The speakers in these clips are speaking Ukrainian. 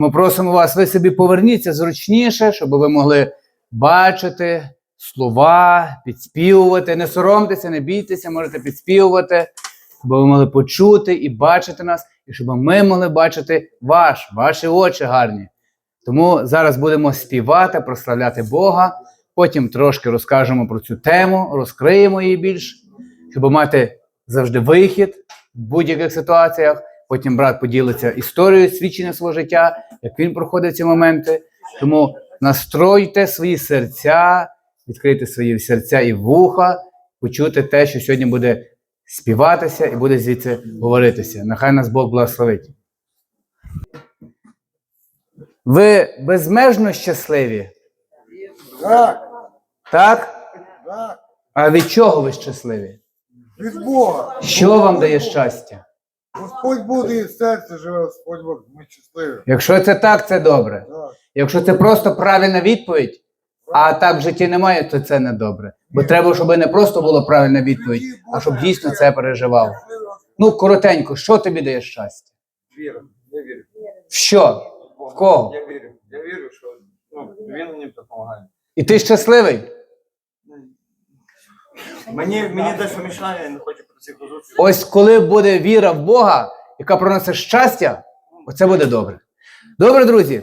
Ми просимо вас, ви собі поверніться зручніше, щоб ви могли бачити слова, підспівувати. Не соромтеся, не бійтеся, можете підспівувати, щоб ви могли почути і бачити нас, і щоб ми могли бачити ваш, ваші очі гарні. Тому зараз будемо співати, прославляти Бога. Потім трошки розкажемо про цю тему, розкриємо її більш, щоб мати завжди вихід в будь-яких ситуаціях. Потім брат поділиться історією свідчення свого життя, як він проходить ці моменти. Тому настройте свої серця, відкрийте свої серця і вуха, почути те, що сьогодні буде співатися і буде звідси говоритися. Нехай нас Бог благословить. Ви безмежно щасливі, Так, так? так, А від чого ви щасливі? від Бога. Що вам дає щастя? Господь буде і в серці живе, Господь Бог, ми щасливі. Якщо це так, це добре. Так. Якщо це просто правильна відповідь, а так в житті немає, то це не добре. Бо треба, щоб не просто була правильна відповідь, а щоб дійсно це переживав. Ну, коротенько, що тобі дає щастя? Віра. Я вірю. В що? В кого? Я вірю. Я вірю, що ну, він мені допомагає. І ти щасливий? Мені, мені дещо мішає, я не хочу. Ось коли буде віра в Бога, яка приносить щастя, оце буде добре. Добре, друзі.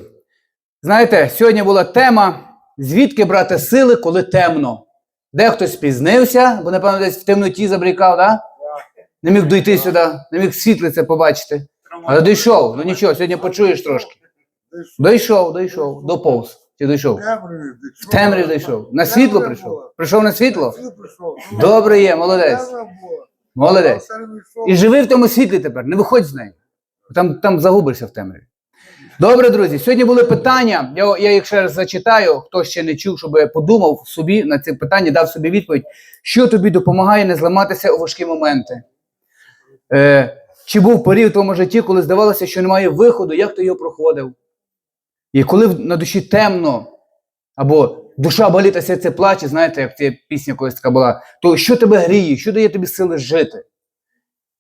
Знаєте, сьогодні була тема, звідки брати сили, коли темно. Дехто спізнився, бо, напевно, десь в темноті забрікав, да? не міг дойти сюди, не міг світлице побачити. Але дійшов, ну нічого, сьогодні почуєш трошки. Дійшов, дійшов, доповз. Ти дійшов. В темряві дійшов. На світло прийшов. Прийшов на світло? Добре є, молодець. Молодець. І живи в тому світлі тепер, не виходь з неї. Там, там загубишся в темряві. Добре, друзі. Сьогодні були питання. Я, я їх ще раз зачитаю. Хто ще не чув, щоб подумав собі на ці питання, дав собі відповідь, що тобі допомагає не зламатися у важкі моменти. Е, чи був період в твоєму житті, коли здавалося, що немає виходу, як ти його проходив? І коли на душі темно, або душа болить, а серце плаче, знаєте, як ця пісня колись така була, то що тебе гріє, що дає тобі сили жити?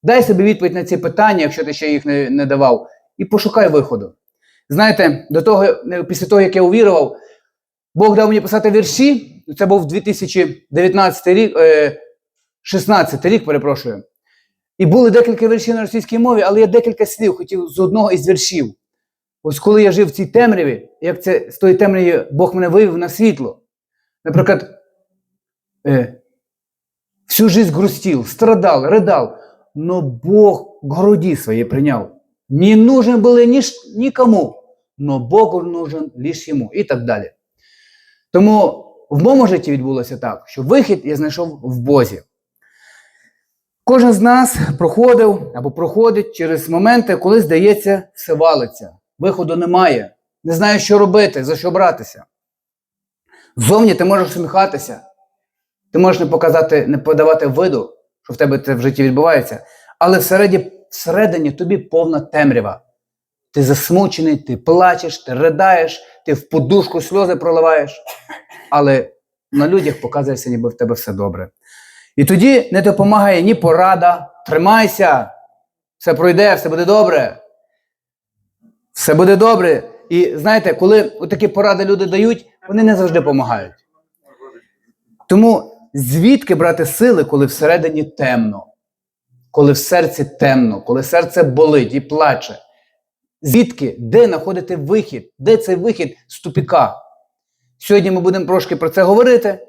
Дай собі відповідь на ці питання, якщо ти ще їх не, не давав, і пошукай виходу. Знаєте, до того, е, після того, як я увірував, Бог дав мені писати вірші. Це був 2019 рік, е, 16 рік, перепрошую. І були декілька віршів на російській мові, але я декілька слів хотів з одного із віршів. Ось коли я жив в цій темряві, як це з тої темряві Бог мене вивів на світло. Наприклад, е, всю жизнь грустил, страдал, рыдал, но Бог к груди своей принял. Не нужен был и ниш- никому, но Богу нужен лише йому і так далі. Тому в моєму житті відбулося так, що вихід я знайшов в Бозі. Кожен з нас проходив або проходить через моменти, коли здається, все валиться. Виходу немає. Не знаю, що робити, за що братися. Зовні ти можеш усміхатися, ти можеш не показати, не подавати виду, що в тебе це в житті відбувається, але всередині, всередині тобі повна темрява. Ти засмучений, ти плачеш, ти ридаєш, ти в подушку сльози проливаєш, але на людях показується, ніби в тебе все добре. І тоді не допомагає ні порада, тримайся, все пройде, все буде добре. Все буде добре. І знаєте, коли такі поради люди дають, вони не завжди допомагають. Тому звідки брати сили, коли всередині темно, коли в серці темно, коли серце болить і плаче? Звідки, де знаходити вихід? Де цей вихід з тупіка? Сьогодні ми будемо трошки про це говорити.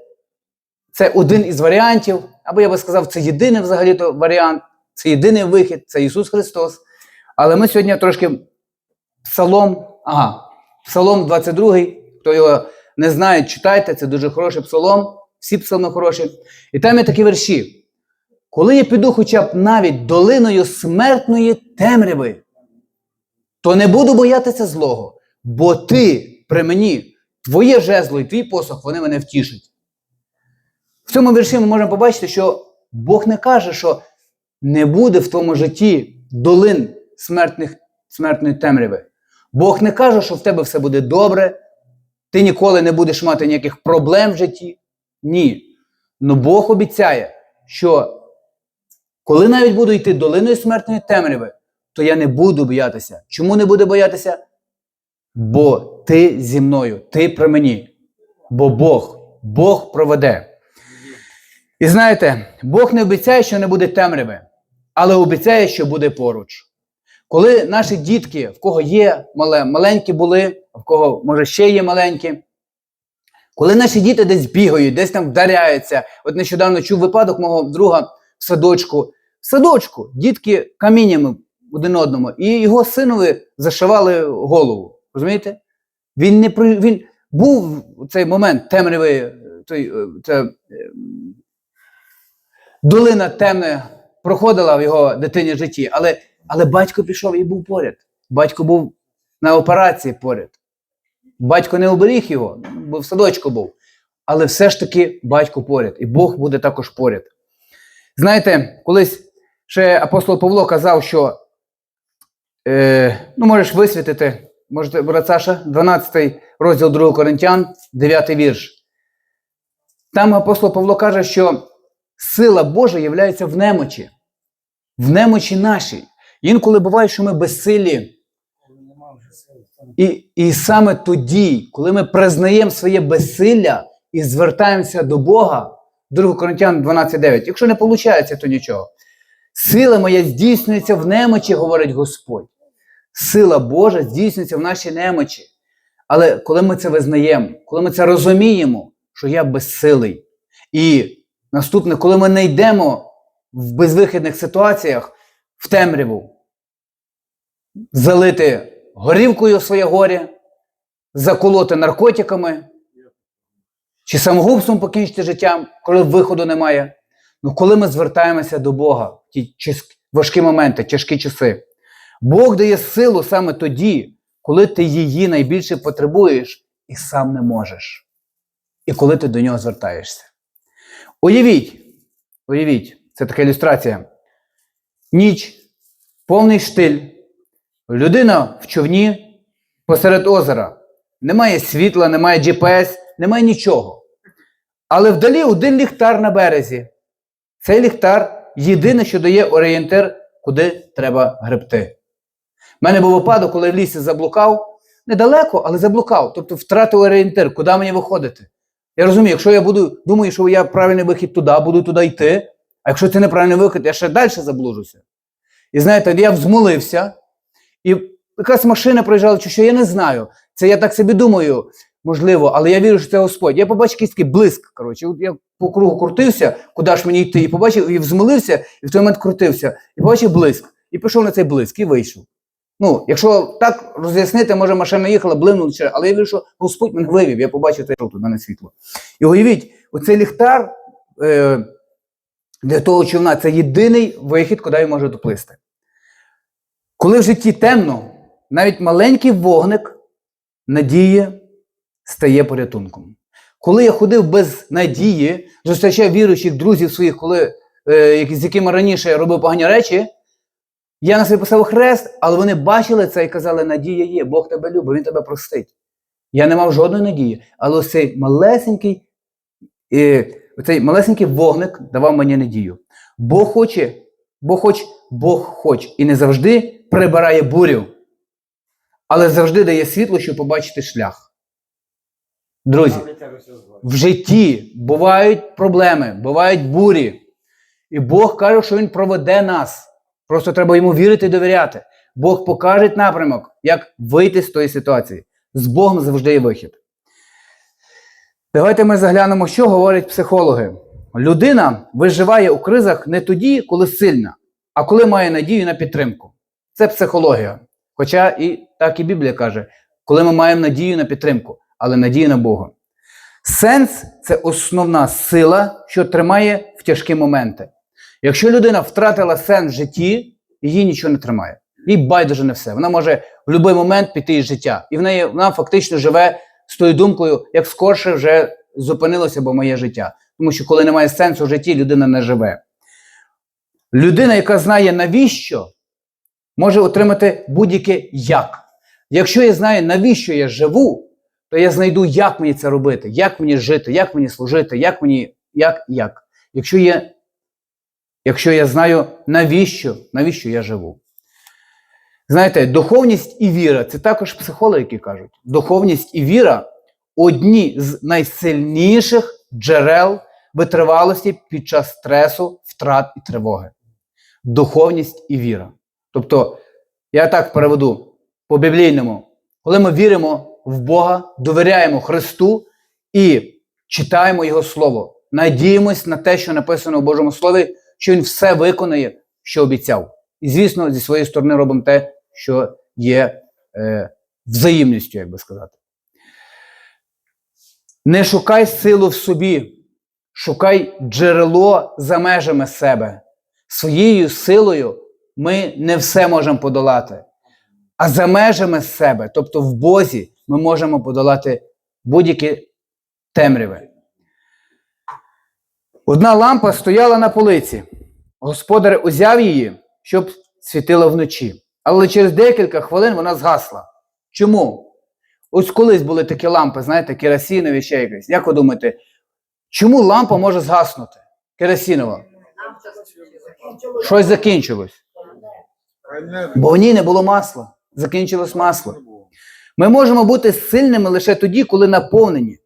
Це один із варіантів, або я би сказав, це єдиний взагалі то варіант, це єдиний вихід, це Ісус Христос. Але ми сьогодні трошки Псалом, ага, Псалом 22, хто його не знає, читайте, це дуже хороший псалом, всі псалми хороші. І там є такі вірші. Коли я піду хоча б навіть долиною смертної темряви, то не буду боятися злого, бо ти при мені, твоє жезло і твій посох, вони мене втішать. В цьому вірші ми можемо побачити, що Бог не каже, що не буде в твоєму житті долин смертних, смертної темряви. Бог не каже, що в тебе все буде добре, ти ніколи не будеш мати ніяких проблем в житті. Ні. Но Бог обіцяє, що коли навіть буду йти долиною смертної темряви, то я не буду боятися. Чому не буду боятися? бо ти зі мною, ти при мені. Бо Бог, Бог проведе. І знаєте, Бог не обіцяє, що не буде темряви, але обіцяє, що буде поруч. Коли наші дітки, в кого є мале, маленькі були, в кого може ще є маленькі, коли наші діти десь бігають, десь там вдаряються. От нещодавно чув випадок мого друга в садочку. В садочку дітки каміннями один одному, і його синові зашивали голову. Розумієте? Він не він був цей момент темряви, е, той, це, е, долина темна проходила в його дитині житті, але, але батько пішов і був поряд. Батько був на операції поряд. Батько не оберіг його, бо в садочку був. Але все ж таки батько поряд, і Бог буде також поряд. Знаєте, колись ще апостол Павло казав, що е, ну, можеш висвітити, можете, брат Саша, 12 розділ 2 Коринтян, 9 вірш. Там апостол Павло каже, що сила Божа є в немочі, в немочі нашій. Інколи буває, що ми безсилі. І, і саме тоді, коли ми признаємо своє безсилля і звертаємося до Бога, 2 Коринтян 12.9, якщо не виходить, то нічого. Сила моя здійснюється в немочі, говорить Господь. Сила Божа здійснюється в нашій немочі. Але коли ми це визнаємо, коли ми це розуміємо, що я безсилий. І наступне, коли ми не йдемо в безвихідних ситуаціях в темряву, залити горівкою своє горі, заколоти наркотиками чи самогубством покінчити життям, коли виходу немає. Ну, коли ми звертаємося до Бога в ті важкі моменти, тяжкі часи, Бог дає силу саме тоді, коли ти її найбільше потребуєш і сам не можеш. І коли ти до нього звертаєшся. Уявіть, уявіть, це така ілюстрація. Ніч, повний штиль, людина в човні посеред озера. Немає світла, немає GPS, немає нічого. Але вдалі один ліхтар на березі. Цей ліхтар єдине, що дає орієнтир, куди треба гребти. У мене був випадок, коли в лісі заблукав, недалеко, але заблукав. Тобто втратив орієнтир, куди мені виходити. Я розумію, якщо я буду, думаю, що я правильний вихід туди, буду туди йти, а якщо це неправильний вихід, я ще далі заблужуся. І знаєте, я взмолився, і якась машина проїжджала, чи що я не знаю. Це я так собі думаю, можливо, але я вірю, що це Господь. Я побачив якийсь такий блиск. Коротше, я по кругу крутився, куди ж мені йти, і побачив, і взмолився, і в той момент крутився, і побачив блиск. І пішов на цей блиск, і вийшов. Ну, якщо так роз'яснити, може машина їхала, блимнула, але я вірю, що Господь мене вивів, я побачив це тут, дане світло. І уявіть, оцей ліхтар е, для того човна це єдиний вихід, куди він може доплисти. Коли в житті темно, навіть маленький вогник надії стає порятунком. Коли я ходив без надії, зустрічав віруючих друзів своїх, коли, е, з якими раніше я робив погані речі, я на собі поставив хрест, але вони бачили це і казали: Надія є, Бог тебе любить, Він тебе простить. Я не мав жодної надії, але ось цей малесенький, е, оцей малесенький вогник давав мені надію. Бог хоче, Бог хоч, Бог хоч і не завжди прибирає бурю, але завжди дає світло, щоб побачити шлях. Друзі, в житті бувають проблеми, бувають бурі. І Бог каже, що Він проведе нас. Просто треба йому вірити і довіряти. Бог покаже напрямок, як вийти з тої ситуації. З Богом завжди є вихід. Давайте ми заглянемо, що говорять психологи. Людина виживає у кризах не тоді, коли сильна, а коли має надію на підтримку. Це психологія. Хоча і так і Біблія каже, коли ми маємо надію на підтримку, але надію на Бога. Сенс це основна сила, що тримає в тяжкі моменти. Якщо людина втратила сенс в житті, її нічого не тримає. Їй байдуже не все. Вона може в будь-який момент піти із життя. І в неї вона фактично живе з тою думкою, як скорше вже зупинилося бо моє життя. Тому що коли немає сенсу в житті, людина не живе. Людина, яка знає навіщо, може отримати будь-яке як. Якщо я знаю, навіщо я живу, то я знайду, як мені це робити, як мені жити, як мені служити, як мені, як, як. Якщо я, якщо я знаю, навіщо, навіщо я живу. Знаєте, духовність і віра це також психологи, які кажуть. Духовність і віра одні з найсильніших джерел витривалості під час стресу, втрат і тривоги. Духовність і віра. Тобто, я так переведу по біблійному, коли ми віримо в Бога, довіряємо Христу і читаємо Його Слово, надіємось на те, що написано у Божому Слові, що Він все виконає, що обіцяв. І, звісно, зі своєї сторони робимо те, що є е, взаємністю, як би сказати. Не шукай силу в собі, шукай джерело за межами себе. Своєю силою ми не все можемо подолати. А за межами себе, тобто в Бозі, ми можемо подолати будь-які темряви. Одна лампа стояла на полиці. Господар узяв її, щоб світила вночі. Але через декілька хвилин вона згасла. Чому? Ось колись були такі лампи, знаєте, керосинові ще якісь. Як ви думаєте, чому лампа може згаснути? Керосинова. Щось закінчилось. Бо в ній не було масла. Закінчилось масло. Ми можемо бути сильними лише тоді, коли наповнені.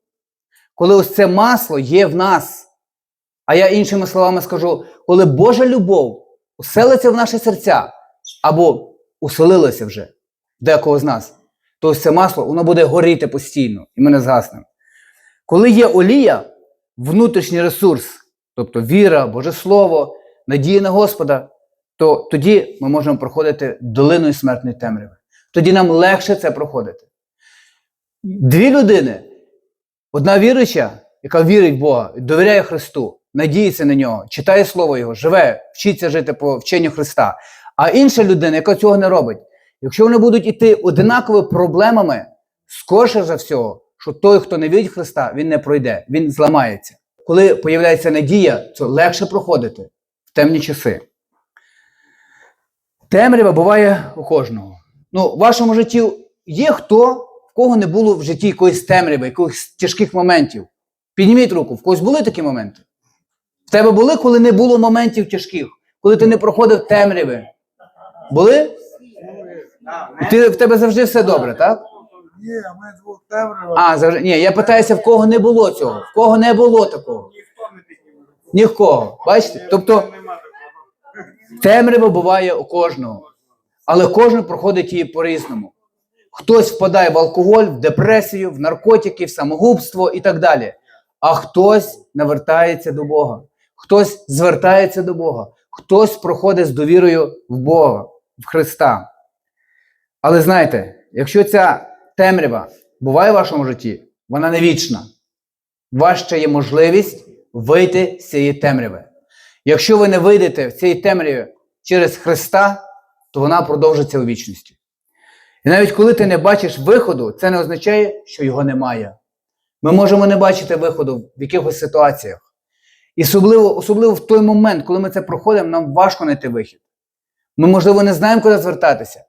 Коли ось це масло є в нас. А я іншими словами скажу, коли Божа любов уселиться в наші серця або уселилася вже декого з нас, то ось це масло воно буде горіти постійно і ми не згаснемо. Коли є олія, внутрішній ресурс, тобто віра, Боже Слово, надія на Господа, то тоді ми можемо проходити долиною смертної темряви. Тоді нам легше це проходити. Дві людини, одна віруюча, яка вірить в Бога, довіряє Христу, надіється на нього, читає Слово Його, живе, вчиться жити по вченню Христа. А інша людина, яка цього не робить, якщо вони будуть іти одинаковими проблемами, скорше за всього, що той, хто не вірить Христа, він не пройде, він зламається. Коли появляється надія, то легше проходити в темні часи. Темрява буває у кожного. Ну, в вашому житті є хто, в кого не було в житті якоїсь темряви, якихось тяжких моментів. Підніміть руку, в когось були такі моменти? В тебе були, коли не було моментів тяжких, коли ти не проходив темряви? Були? Ти, в тебе завжди все добре, так? Ні, а ми двох темрява. А, завжди. Ні, я питаюся, в кого не було цього, в кого не було такого. Ніхто не підніме. Ні в кого. Бачите? Тобто темрява буває у кожного, але кожен проходить її по-різному. Хтось впадає в алкоголь, в депресію, в наркотики, в самогубство і так далі. А хтось навертається до Бога, хтось звертається до Бога, хтось проходить з довірою в Бога, в Христа. Але знаєте, якщо ця темрява буває в вашому житті, вона не вічна. У вас ще є можливість вийти з цієї темряви. Якщо ви не вийдете в цій темряві через Христа, то вона продовжиться у вічності. І навіть коли ти не бачиш виходу, це не означає, що його немає. Ми можемо не бачити виходу в якихось ситуаціях. І особливо, особливо в той момент, коли ми це проходимо, нам важко знайти вихід. Ми, можливо, не знаємо, куди звертатися.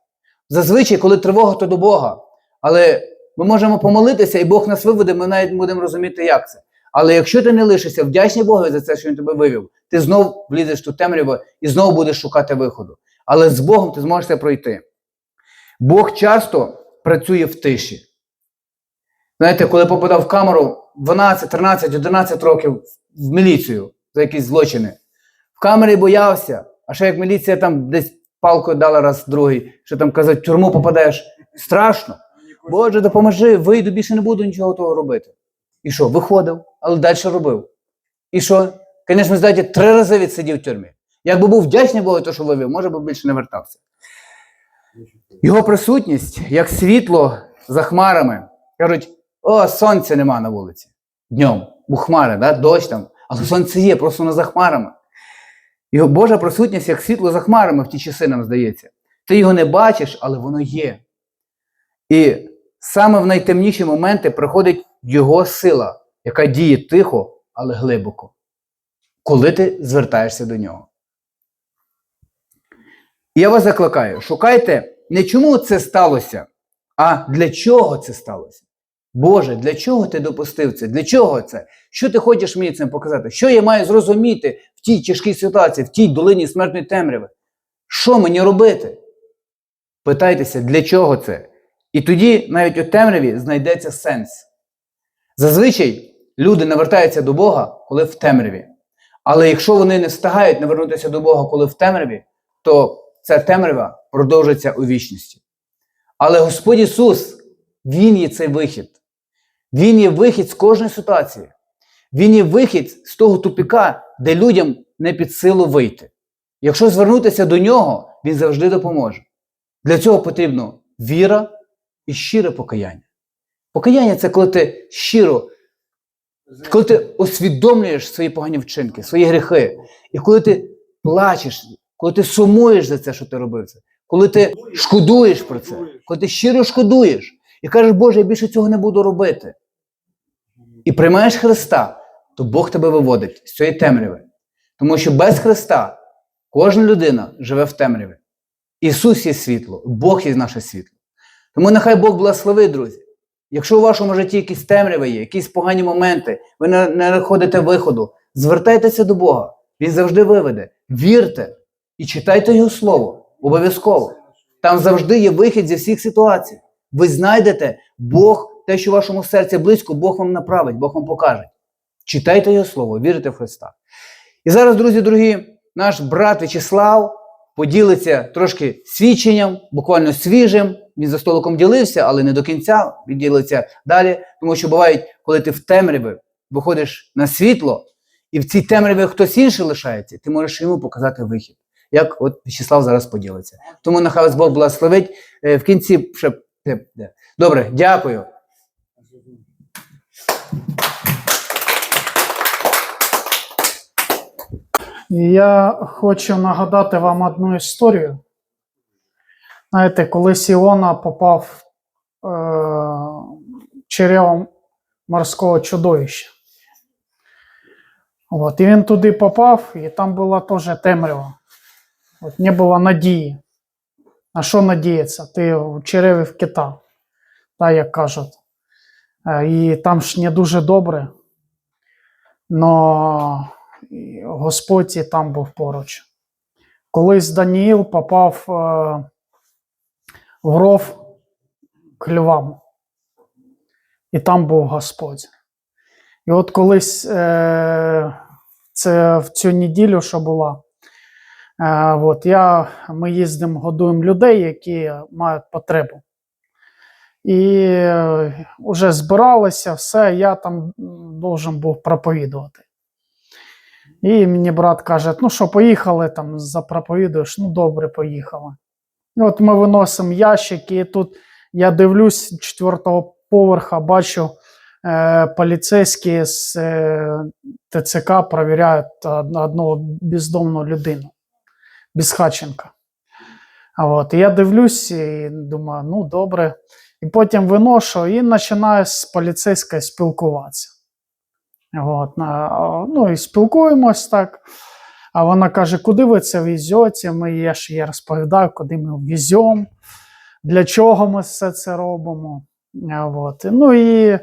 Зазвичай, коли тривога, то до Бога. Але ми можемо помолитися, і Бог нас виведе, ми навіть будемо розуміти, як це. Але якщо ти не лишишся вдячний Богові за це, що він тебе вивів, ти знов влізеш в ту темряву і знову будеш шукати виходу. Але з Богом ти зможеш це пройти. Бог часто працює в тиші. Знаєте, коли попадав в камеру 12, 13, 11 років в міліцію за якісь злочини, в камері боявся, а ще як міліція там десь палкою дала раз другий, що там казати, в тюрму попадеш. Страшно. Боже, допоможи, вийду, більше не буду нічого того робити. І що, виходив, але далі робив. І що? Звісно, знаєте, три рази відсидів в тюрмі. Якби був вдячний Богу, то що вивів, може би більше не вертався. Його присутність, як світло за хмарами. Кажуть, о, сонця нема на вулиці. Днем. Бо хмари, да? дощ там. Але сонце є, просто воно за хмарами. Його Божа присутність, як світло за хмарами в ті часи, нам здається. Ти його не бачиш, але воно є. І саме в найтемніші моменти приходить його сила, яка діє тихо, але глибоко, коли ти звертаєшся до нього. І я вас закликаю, шукайте не чому це сталося, а для чого це сталося. Боже, для чого ти допустив це? Для чого це? Що ти хочеш мені цим показати? Що я маю зрозуміти в тій тяжкій ситуації, в тій долині смертної темряви? Що мені робити? Питайтеся, для чого це? І тоді навіть у темряві знайдеться сенс. Зазвичай люди навертаються до Бога, коли в темряві. Але якщо вони не встигають навернутися до Бога, коли в темряві, то ця темрява продовжиться у вічності. Але Господь Ісус, Він є цей вихід. Він є вихід з кожної ситуації. Він є вихід з того тупіка, де людям не під силу вийти. Якщо звернутися до нього, він завжди допоможе. Для цього потрібно віра і щире покаяння. Покаяння це коли ти щиро, коли ти усвідомлюєш свої погані вчинки, свої гріхи, і коли ти плачеш, коли ти сумуєш за це, що ти робив це, коли ти шкодуєш про це, коли ти щиро шкодуєш і кажеш, Боже, я більше цього не буду робити. І приймаєш Христа, то Бог тебе виводить з цієї темряви. Тому що без Христа кожна людина живе в темряві. Ісус є світло, Бог є наше світло. Тому нехай Бог благословить, друзі. Якщо у вашому житті якісь темряви є, якісь погані моменти, ви не, знаходите виходу, звертайтеся до Бога. Він завжди виведе. Вірте і читайте Його Слово. Обов'язково. Там завжди є вихід зі всіх ситуацій. Ви знайдете Бог, те, що вашому серці близько, Бог вам направить, Бог вам покаже. Читайте Його Слово, вірите в Христа. І зараз, друзі, дорогі, наш брат В'ячеслав поділиться трошки свідченням, буквально свіжим. Він за столиком ділився, але не до кінця. Він ділиться далі. Тому що бувають, коли ти в темряві виходиш на світло, і в цій темряві хтось інший лишається, ти можеш йому показати вихід. Як от В'ячеслав зараз поділиться. Тому нехай вас Бог благословить. Е, В кінці ще. Добре, дякую. Я хочу нагадати вам одну історію. Знаєте, коли Сіона попав е, черевом морського чудовища. От, і він туди попав, і там була теж темрява. От, не було надії. На що надіятися? Ти в череві в кита, так як кажуть. Е, І там ж не дуже добре. Но Господь і там був поруч. Колись Даніїл попав е, в ров к львам, і там був Господь. І от колись е, це в цю неділю, що була, от я, ми їздимо, годуємо людей, які мають потребу. І е, вже збиралися, все, я там должен був проповідувати. І мені брат каже: ну що, поїхали там, запроповідуєш, ну добре, поїхали. От ми виносимо ящики, і тут я дивлюсь з четвертого поверха, бачу е, поліцейські з е, ТЦК перевіряють одного бездомну людину, безхатченка. А от, і я дивлюсь і думаю, ну добре. І потім виношу і починаю з поліцейською спілкуватися. От, ну і спілкуємось так. А вона каже, куди ви це везете? Ми я ж я розповідаю, куди ми веземо, для чого ми все це робимо. От. Ну і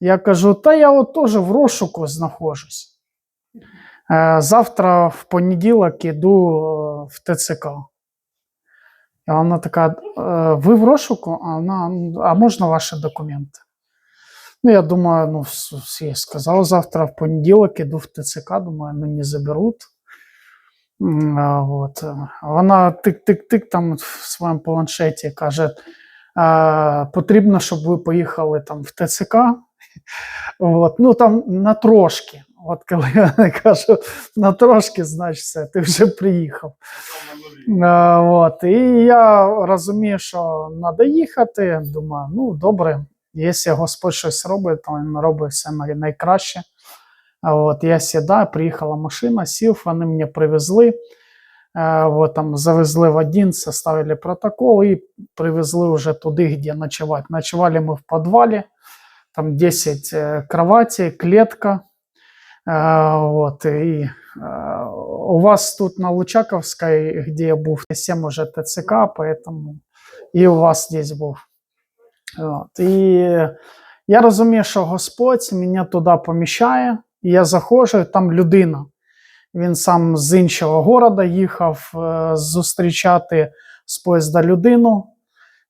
я кажу, та я от теж в розшуку знаходжусь. Е, Завтра в понеділок іду е, в ТЦК. І вона така: «Е, ви в розшуку? А, вона, а можна ваші документи? Ну, я думаю, ну, с- сказав завтра в понеділок іду в ТЦК, думаю, ну не заберуть. От. Вона тик-тик-тик там в своєму планшеті каже: е, потрібно, щоб ви поїхали там в ТЦК. От. Ну там на трошки. От коли я кажу на трошки, значить все, ти вже приїхав. От. І я розумію, що треба їхати. Думаю, ну добре, якщо Господь щось робить, то він робить все найкраще. А От, я сідаю, приїхала машина, сів, вони мене привезли. От, там, завезли в один, составили протокол і привезли вже туди, де ночевать. Ночевали ми в підвалі, там 10 е, кроватей, клетка. От, і, е, у вас тут на Лучаковской, где я був, 7 уже ТЦК, поэтому і у вас здесь був. От, і я розумію, що Господь мене туди поміщає, і я заходжу, там людина. Він сам з іншого города їхав е, зустрічати з поїзда людину.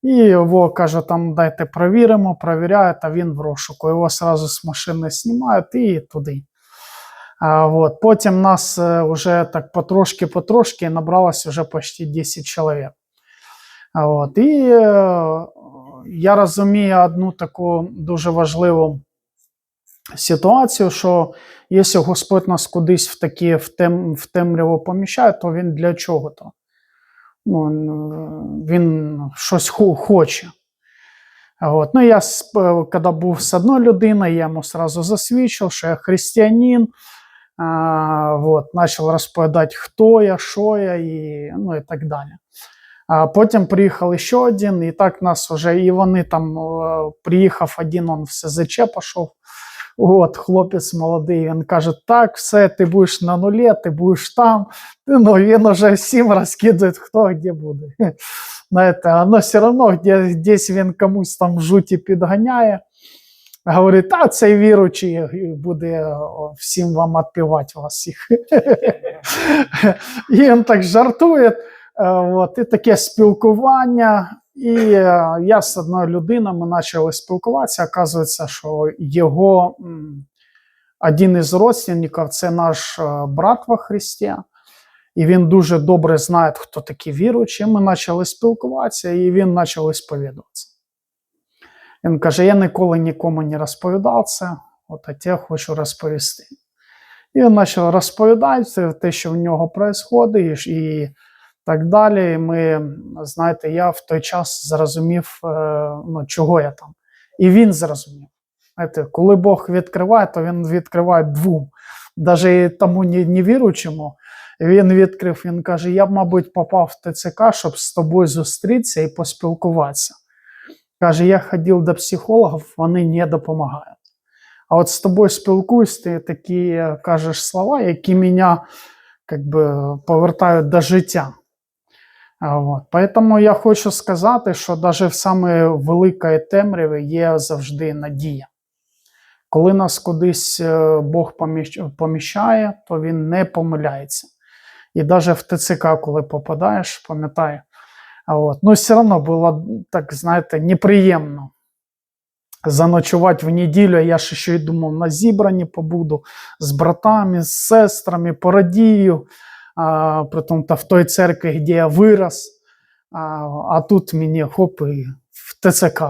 І його каже, там дайте провіримо, провіряють, а він в розшуку. Його одразу з машини знімають і туди. Вот. Потім нас е, вже так потрошки-потрошки набралось вже почти 10 чоловік. От. І е, я розумію одну таку дуже важливу ситуацію, що якщо Господь нас кудись в такі в, тем, в темряву поміщає, то він для чого то? Ну, він щось хоче. А От. Ну, я, коли був з одною людиною, я йому сразу засвідчив, що я християнин. А, вот, почав розповідати, хто я, що я, і, ну, і так далі. А потім приїхав ще один, і так нас вже, і вони там е, приїхав один, он в СЗЧ пішов. От, хлопець молодий, він каже: так, все, ти будеш на нулі, ти будеш там. Ну, він уже всім розкидає, хто де буде. Знаєте, но все одно де, десь він комусь там жуті підганяє. Говорить, а цей віручий буде всім вам відпівати вас всіх. Він так жартує. Е, От, і таке спілкування. І е, я з одною людиною ми почали спілкуватися. Оказується, що його один із родственників це наш е, брат во Христі. І він дуже добре знає, хто такі віруючі. Ми почали спілкуватися, і він почав сповідуватися. Він каже: Я ніколи нікому не розповідав це, от а тебе хочу розповісти. І він почав розповідати те, що в нього відбувається, і так далі. Ми, знаєте, я в той час зрозумів, е, ну, чого я там. І він зрозумів. Знаєте, коли Бог відкриває, то він відкриває двом. Навіть тому не- невіруючому, він відкрив, він каже: Я мабуть, попав в ТЦК, щоб з тобою зустрітися і поспілкуватися. Каже, я ходив до психологів, вони не допомагають. А от з тобою спілкуюсь, ти такі кажеш слова, які мене би, повертають до життя. От. Поэтому я хочу сказати, що навіть в саме великої темряві є завжди надія. Коли нас кудись е, Бог поміщає, то він не помиляється. І навіть в ТЦК, коли попадаєш, пам'ятай, а от. ну все одно було, так знаєте, неприємно заночувати в неділю. Я ж ще й думав, на зібранні побуду з братами, з сестрами, порадію, а, притом та в той церкві, де я вирос. А, а тут мені хоп і в ТЦК.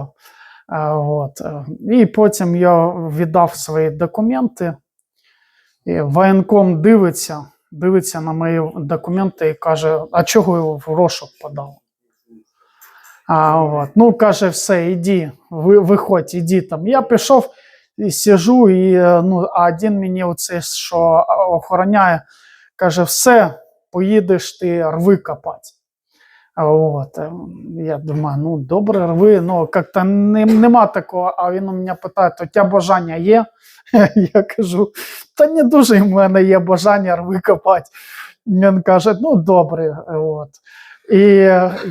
А, от. е, І потім я віддав свої документи. І воєнком дивиться, дивиться на мої документи і каже: а чого його в розшук подав? А, от. Ну, каже, все, іди, ви, виходь, іди там. Я пішов і сижу, і е, ну, один мені оце, що охороняє, каже, все, поїдеш ти рви копати. От. е, Я думаю, ну добре, рви, ну як-то не, нема такого. А він у мене питає, то тебе бажання є? Я кажу, та не дуже в мене є бажання рви копати. Він каже, ну добре. От. І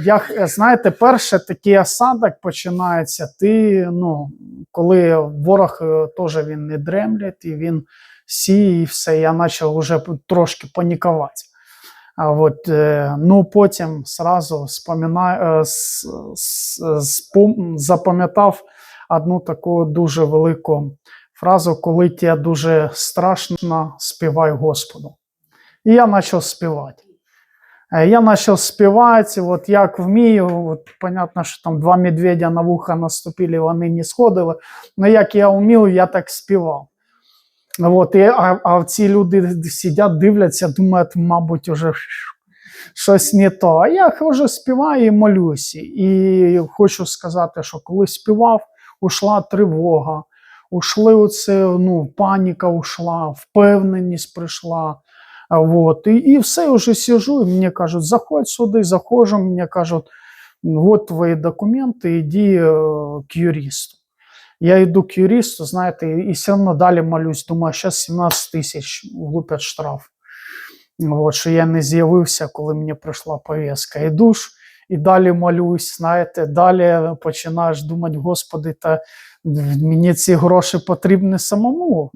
як знаєте, перше такий осадок починається. Ти, ну, коли ворог е, теж він не дремлять, і він сіє, і все, я почав вже трошки панікувати. А от, е, ну, потім сразу е, запам'ятав одну таку дуже велику фразу, коли тебе дуже страшно, співай Господу. І я почав співати. Е, Я почав співати, от як вмію. От, понятно, що там два медведя на вуха наступили, вони не сходили. Але як я вмів, я так співав. От, і, а, а ці люди сидять, дивляться, думають, мабуть, уже щось не то. А я вже співаю і молюся. І хочу сказати, що коли співав, ушла тривога, ушли оце, ну, паніка ушла, впевненість прийшла. Вот. І, і все, вже сижу, і мені кажуть, заходь сюди, заходжу, мені кажуть, от твої документи, іди е, к юристу. Я йду к юристу, знаєте, і все одно далі молюсь. Думаю, зараз 17 тисяч влупять штраф. От, що я не з'явився, коли мені прийшла повістка. Іду ж і далі молюсь, знаєте, далі починаєш думати, Господи, та мені ці гроші потрібні самому.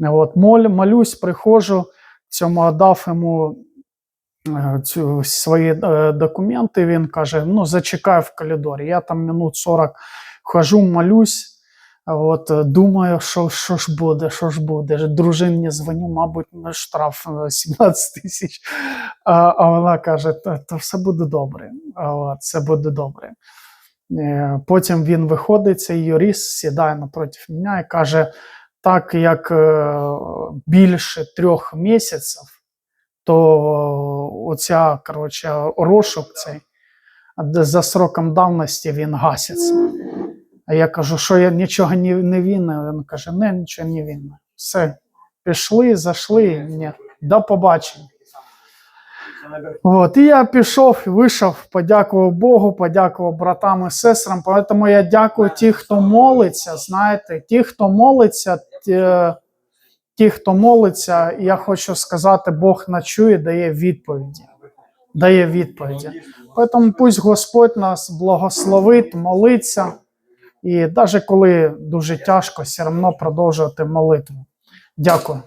От, молюсь, приходжу, цьому йому е, цю, свої е, документи. Він каже: ну, зачекай в коридорі. Я там минут 40 хожу, молюсь. От е, думаю, що, що ж буде, що ж буде. Дружині дзвоню, мабуть, на штраф е, 17 тисяч. А, а вона каже: та все буде добре. От, все буде добре. Е, Потім він виходить, цей юрист сідає напроти мене і каже: так як е, більше трьох місяців, то оця, коротше, розшук цей за сроком давності він гаситься. А я кажу, що я нічого не, не винен. Він каже, не, нічого не винен. Все, пішли, зайшли, ні, до побачення. От, і я пішов, вийшов, подякував Богу, подякував братам і сестрам. Тому я дякую ті, хто молиться. Знаєте, ті, хто молиться, ті, ті, хто молиться, я хочу сказати, Бог начує, дає відповіді. Дає відповіді. Тому пусть Господь нас благословить, молиться. І навіть коли дуже тяжко, все одно продовжувати молитву. Дякую.